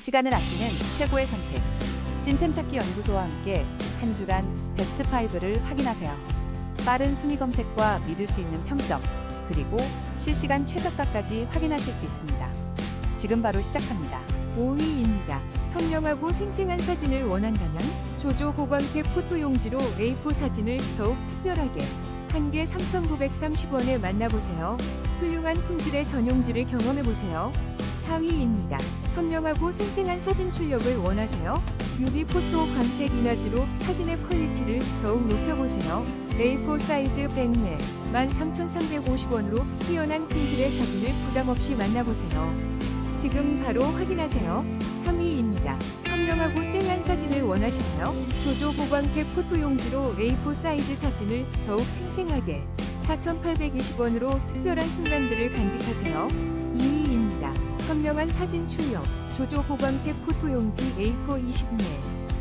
시간을 아끼는 최고의 선택. 찐템 찾기 연구소와 함께 한 주간 베스트 5를 확인하세요. 빠른 순위 검색과 믿을 수 있는 평점, 그리고 실시간 최저가까지 확인하실 수 있습니다. 지금 바로 시작합니다. 5위입니다. 선명하고 생생한 사진을 원한다면 조조 고광택 포토 용지로 A4 사진을 더욱 특별하게 한 개 3,930원에 만나보세요. 훌륭한 품질의 전용지를 경험해보세요. 4위입니다. 선명하고 생생한 사진 출력을 원하세요? UV 포토 광택 이나즈로 사진의 퀄리티를 더욱 높여보세요. A4 사이즈 100매 13,350원으로 뛰어난 품질의 사진을 부담없이 만나보세요. 지금 바로 확인하세요. 3위입니다. 선명하고 쨍한 사진을 원하시나요? 조조 고광택 포토 용지로 A4 사이즈 사진을 더욱 생생하게 4,820원으로 특별한 순간들을 간직하세요. 2위입니다. 선명한 사진 출력 조조 고광택 포토용지 A4 20매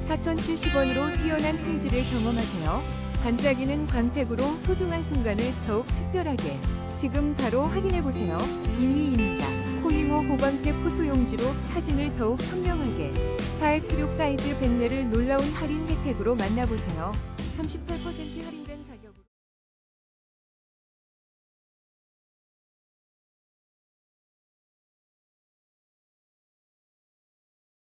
4,070원으로 뛰어난 품질을 경험하세요. 반짝이는 광택으로 소중한 순간을 더욱 특별하게 지금 바로 확인해보세요. 1위입니다. 코이모 고광택 포토용지로 사진을 더욱 선명하게 4x6 사이즈 100매를 놀라운 할인 혜택으로 만나보세요. 38% 할인된